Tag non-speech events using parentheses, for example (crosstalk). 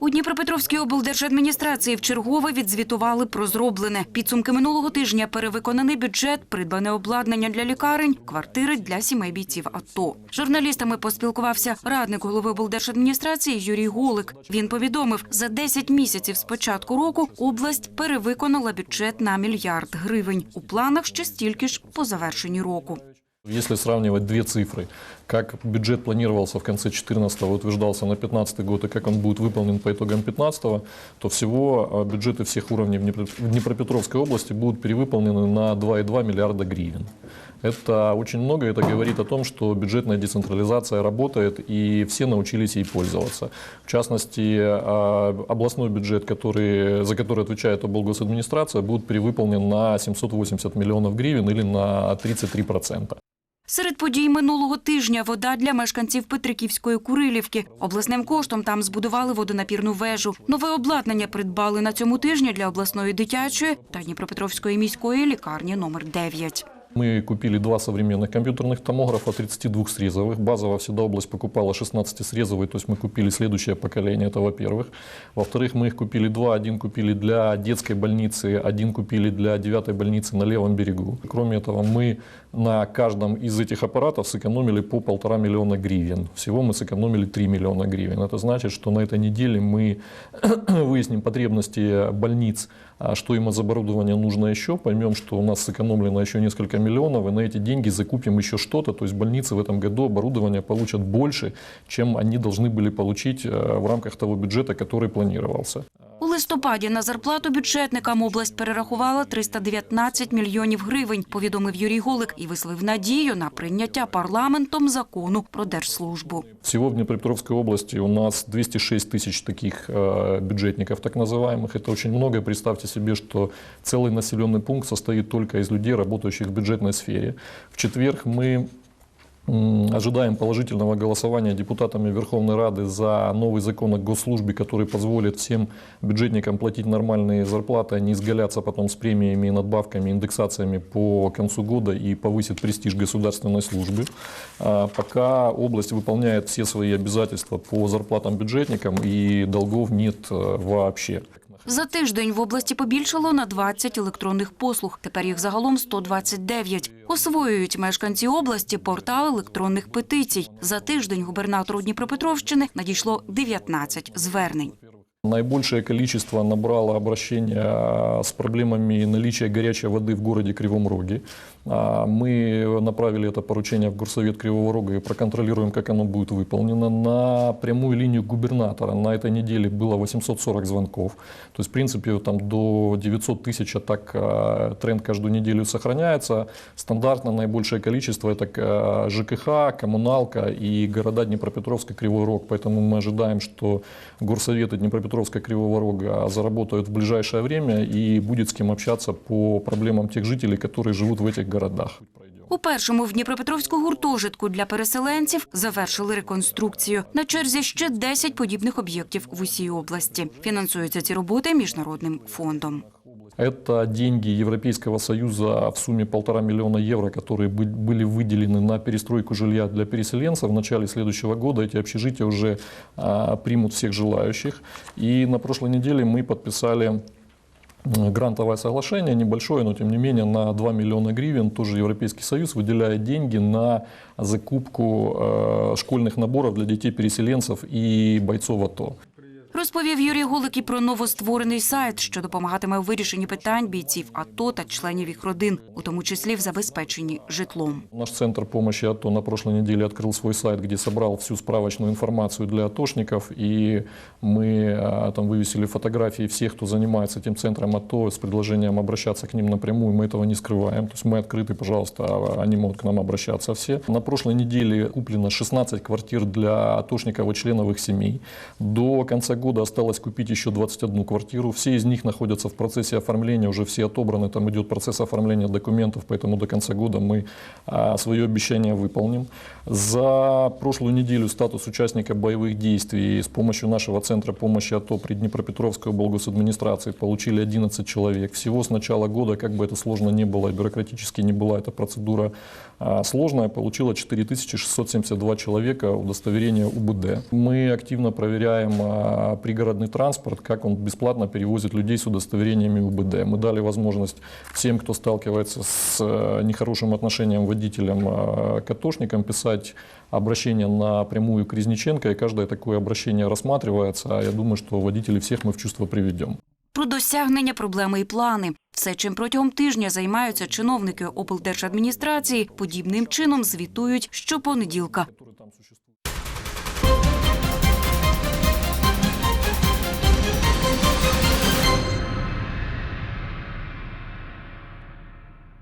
У Дніпропетровській облдержадміністрації вчергове відзвітували про зроблене. Підсумки минулого тижня перевиконаний бюджет, придбане обладнання для лікарень, квартири для сімей бійців АТО. Журналістами поспілкувався радник голови облдержадміністрації Юрій Голик. Він повідомив, за 10 місяців з початку року область перевиконала бюджет на мільярд гривень. У планах ще стільки ж по завершенні року. Если сравнивать две цифры, как бюджет планировался в конце 2014 утверждался на 2015 год и как он будет выполнен по итогам 2015, то всего а, бюджеты всех уровней в Днепро- в Днепропетровской области будут перевыполнены на 2,2 миллиарда гривен. Это очень много, это говорит о том, что бюджетная децентрализация работает и все научились ей пользоваться. В частности, а, областной бюджет, который, за который отвечает облгосадминистрация, будет перевыполнен на 780 миллионов гривен или на 33%. Серед подій минулого тижня вода для мешканців Петриківської Курилівки. Обласним коштом там збудували водонапірну вежу. Нове обладнання придбали на цьому тижні для обласної дитячої та Дніпропетровської міської лікарні номер 9. Мы купили два современных компьютерных томографа, 32 срезовых. Базово всегда область покупала 16 срезовый, то есть мы купили следующее поколение, это во-первых. Во-вторых, мы их купили два. Один купили для детской больницы, один купили для девятой больницы на левом берегу. Кроме этого, мы на каждом из этих аппаратов сэкономили по полтора миллиона гривен. Всего мы сэкономили 3 миллиона гривен. Это значит, что на этой неделе мы (clears throat) выясним потребности больниц, что им из оборудования нужно еще, поймем, что у нас сэкономлено еще несколько миллионов, и на эти деньги закупим еще что-то. То есть больницы в этом году оборудование получат больше, чем они должны были получить э, в рамках того бюджета, который планировался. У листопаді на зарплату бюджетникам область перерахувала 319 мільйонів гривень, повідомив Юрій Голик і висловив надію на прийняття парламентом закону про держслужбу. Всего в Днепропетровской области у нас 206 тысяч таких э, бюджетников, так называемых. Это очень много. Представьте себе, что целый населенный пункт состоит только из людей, работающих в бюджетной сфере. В четверг мы м, ожидаем положительного голосования депутатами Верховной Рады за новый закон о госслужбе, который позволит всем бюджетникам платить нормальные зарплаты, а не изгаляться потом с премиями, надбавками, индексациями по концу года и повысит престиж государственной службы. А Пока область выполняет все свои обязательства по зарплатам бюджетникам и долгов нет э, вообще. За тиждень в області побільшало на 20 електронних послуг. Тепер їх загалом 129. Освоюють мешканці області портал електронних петицій. За тиждень губернатору Дніпропетровщини надійшло 19 звернень. Наибольшее количество набрало обращения с проблемами наличия горячей воды в городе Кривом Роге. А, Мы направили это поручение в Горсовет Кривого Рога и проконтролируем, как оно будет выполнено. На прямую линию губернатора на этой неделе было 840 звонков. То есть, в принципе, там до 900 тысяч, а так а, тренд каждую неделю сохраняется. Стандартно наибольшее количество это а, ЖКХ, коммуналка и города Днепропетровск и Кривой Рог. Поэтому мы ожидаем, что горсоветы Днепропетровска и Кривого Рога заработают в ближайшее время и будет с кем общаться по проблемам тех жителей, которые живут в этих городах. У першому в Дніпропетровську гуртожитку для переселенців завершили реконструкцію. На черзі ще 10 подібних об'єктів в усій області. Фінансуються ці роботи міжнародним фондом. Это деньги Европейского Союза в сумме полтора миллиона евро, которые бы- были выделены на перестройку жилья для переселенцев. В начале следующего года эти общежития уже а, примут всех желающих. И на прошлой неделе мы подписали грантовое соглашение, небольшое, но тем не менее на 2 миллиона гривен. Тоже Европейский Союз выделяет деньги на закупку э, школьных наборов для детей-переселенцев и бойцов АТО. Розповів Юрій Голик і про новостворений сайт, що допомагатиме у вирішенні питань бійців АТО та членів їх родин, у тому числі в забезпеченні житлом. Наш центр помощи АТО на прошлой неделе открыл свой сайт, где собрал всю справочную информацию для атошников. И мы а, там вывесили фотографии всех, кто занимается этим центром АТО, с предложением обращаться к ним напрямую. Мы этого не скрываем. То есть мы открыты, пожалуйста, а они могут к нам обращаться все. На прошлой неделе куплено 16 квартир для атошников и членов их семей. До конца года осталось купить еще 21 квартиру. Все из них находятся в процессе оформления, уже все отобраны. Там идет процесс оформления документов, поэтому до конца года мы а, свое обещание выполним. За прошлую неделю статус участника боевых действий с помощью нашего центра помощи АТО при Днепропетровской облгосадминистрации получили 11 человек. Всего с начала года, как бы это сложно не было бюрократически не была эта процедура а, сложная, получила 4672 человека удостоверение УБД. Мы активно проверяем а, пригородный транспорт, как он бесплатно перевозит людей с удостоверениями УБД. Мы дали возможность всем, кто сталкивается с э, нехорошим отношением водителям э, к атошникам, писать обращение напрямую к Резниченко, и каждое такое обращение рассматривается. А я думаю, что водителей всех мы в чувство приведем. Про досягнення проблеми і плани. Все, чим протягом тижня займаються чиновники облдержадміністрації, подібним чином звітують щопонеділка